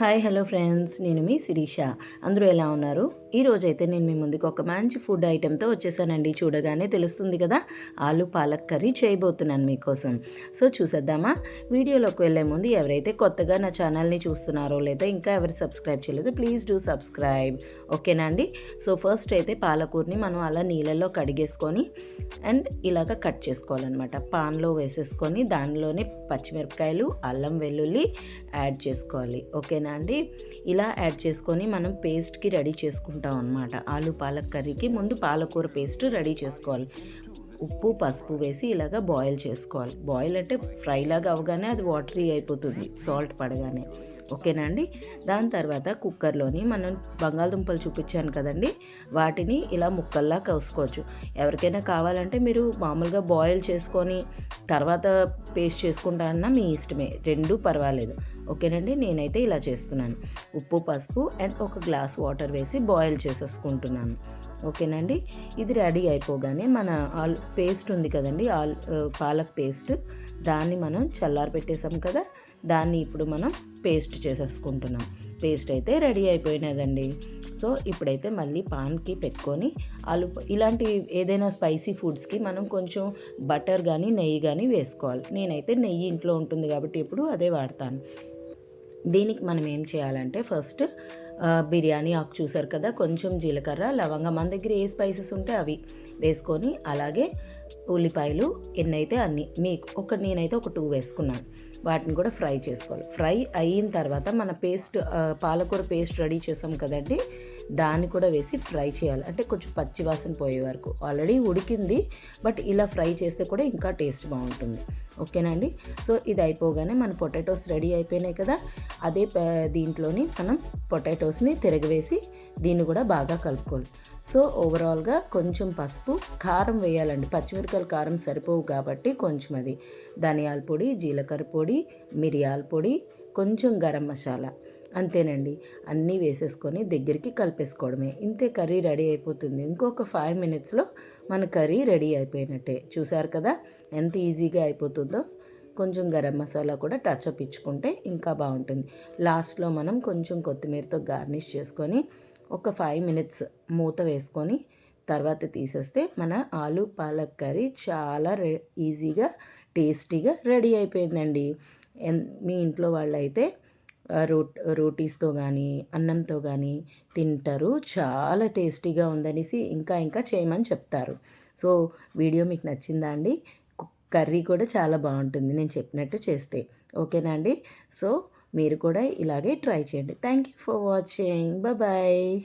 Hi hello friends. నేను మీ శిరీష. అందరూ ఎలా ఉన్నారు? ఈ రోజైతే నేను మీ ముందుకు ఒక మంచి ఫుడ్ ఐటెంతో వచ్చేసానండి. చూడగానే తెలుస్తుంది కదా ఆలు పాలక్ కర్రీ చేయబోతున్నాను మీకోసం. సో చూసేద్దామా? వీడియోలోకి వెళ్ళే ముందు ఎవరైతే కొత్తగా నా ఛానల్ని చూస్తున్నారో లేదా ఇంకా ఎవరు సబ్స్క్రైబ్ చేయలేదో ప్లీజ్ డూ సబ్స్క్రైబ్. ఓకేనా అండి? సో ఫస్ట్ అయితే పాలకూరని మనం అలా నీళ్ళల్లో కడిగేసుకొని అండ్ ఇలాగ కట్ చేసుకోవాలన్నమాట. పాన్లో వేసేసుకొని దానిలోనే పచ్చిమిరపకాయలు అల్లం వెల్లుల్లి యాడ్ చేసుకోవాలి. ఓకేనా అండి? ఇలా యాడ్ చేసుకొని మనం పేస్ట్కి రెడీ చేసుకుంటాం అనమాట ఆలు పాలక్ కర్రీకి ముందు పాలకూర పేస్ట్ రెడీ చేసుకోవాలి. ఉప్పు పసుపు వేసి ఇలాగ బాయిల్ చేసుకోవాలి. బాయిల్ అంటే ఫ్రైలాగా అవగానే అది వాటరీ అయిపోతుంది సాల్ట్ పడగానే. ఓకేనా అండి? దాని తర్వాత కుక్కర్లోని మనం బంగాళదుంపలు చూపించాను కదండి. వాటిని ఇలా ముక్కల్లా కోసుకోవచ్చు. ఎవరికైనా కావాలంటే మీరు మామూలుగా బాయిల్ చేసుకొని తర్వాత పేస్ట్ చేసుకుంటారన్నా మీ ఇష్టమే. రెండు పర్వాలేదు. ఓకేనండి నేనైతే ఇలా చేస్తున్నాను. ఉప్పు పసుపు అండ్ ఒక గ్లాస్ వాటర్ వేసి బాయిల్ చేసేసుకుంటున్నాను. ఓకేనండి ఇది రెడీ అయిపోగానే మన ఆల్ పేస్ట్ ఉంది కదండి ఆల్ పాలక్ పేస్ట్. దాన్ని మనం చల్లారి పెట్టేసాం కదా. దాన్ని ఇప్పుడు మనం పేస్ట్ చేసేసుకుంటున్నాం. పేస్ట్ అయితే రెడీ అయిపోయినదండి. సో ఇప్పుడైతే మళ్ళీ పాన్కి పెట్టుకొని ఆలు ఇలాంటి ఏదైనా స్పైసీ ఫుడ్స్కి మనం కొంచెం బటర్ కానీ నెయ్యి కానీ వేసుకోవాలి. నేనైతే నెయ్యి ఇంట్లో ఉంటుంది కాబట్టి ఇప్పుడు అదే వాడతాను. దీనికి మనం ఏం చేయాలంటే ఫస్ట్ బిర్యానీ ఆకు చూసారు కదా కొంచెం జీలకర్ర లవంగం. మన దగ్గర ఏ స్పైసెస్ ఉంటే అవి వేసుకొని అలాగే ఉల్లిపాయలు ఎన్నైతే అన్ని మీకు ఒక నేనైతే ఒక టూ వేసుకున్నాను. వాటిని కూడా ఫ్రై చేసుకోవాలి. ఫ్రై అయిన తర్వాత మన పేస్ట్ పాలకూర పేస్ట్ రెడీ చేసాం కదండి దాన్ని కూడా వేసి ఫ్రై చేయాలి. అంటే కొంచెం పచ్చి వాసన పోయే వరకు. ఆల్రెడీ ఉడికింది బట్ ఇలా ఫ్రై చేస్తే కూడా ఇంకా టేస్ట్ బాగుంటుంది. ఓకేనండి సో ఇది అయిపోగానే మన పొటాటోస్ రెడీ అయిపోయినాయి కదా? అదే దీంట్లోని మనం పొటాటోస్ని తిరగవేసి దీన్ని కూడా బాగా కలుపుకోవాలి. సో ఓవరాల్గా కొంచెం పసుపు కారం వేయాలండి. పచ్చిమిరకాయల కారం సరిపోవు కాబట్టి కొంచెం అది. ధనియాల పొడి జీలకర్ర పొడి మిరియాల పొడి కొంచెం గరం మసాలా అంతేనండి. అన్నీ వేసేసుకొని దగ్గరికి కలిపేసుకోవడమే. ఇంతే కర్రీ రెడీ అయిపోతుంది. ఇంకొక ఫైవ్ మినిట్స్లో మన కర్రీ రెడీ అయిపోయినట్టే. చూసారు కదా? ఎంత ఈజీగా అయిపోతుందో. కొంచెం గరం మసాలా కూడా టచ్ అప్ ఇచ్చుకుంటే ఇంకా బాగుంటుంది. లాస్ట్లో మనం కొంచెం కొత్తిమీరతో గార్నిష్ చేసుకొని ఒక ఫైవ్ మినిట్స్ మూత వేసుకొని తర్వాత తీసేస్తే మన ఆలు పాలక్ కర్రీ చాలా ఈజీగా టేస్టీగా రెడీ అయిపోయిందండి. మీ ఇంట్లో వాళ్ళైతే రోట్ రోటీస్తో కానీ అన్నంతో కానీ తింటారు. చాలా టేస్టీగా ఉందనేసి ఇంకా ఇంకా చేయమని చెప్తారు. సో వీడియో మీకు నచ్చిందా అండి? కర్రీ కూడా చాలా బాగుంటుంది నేను చెప్పినట్టు చేస్తే. ఓకేనా అండి? సో మీరు కూడా ఇలాగే ట్రై చేయండి. Thank you for watching. Bye.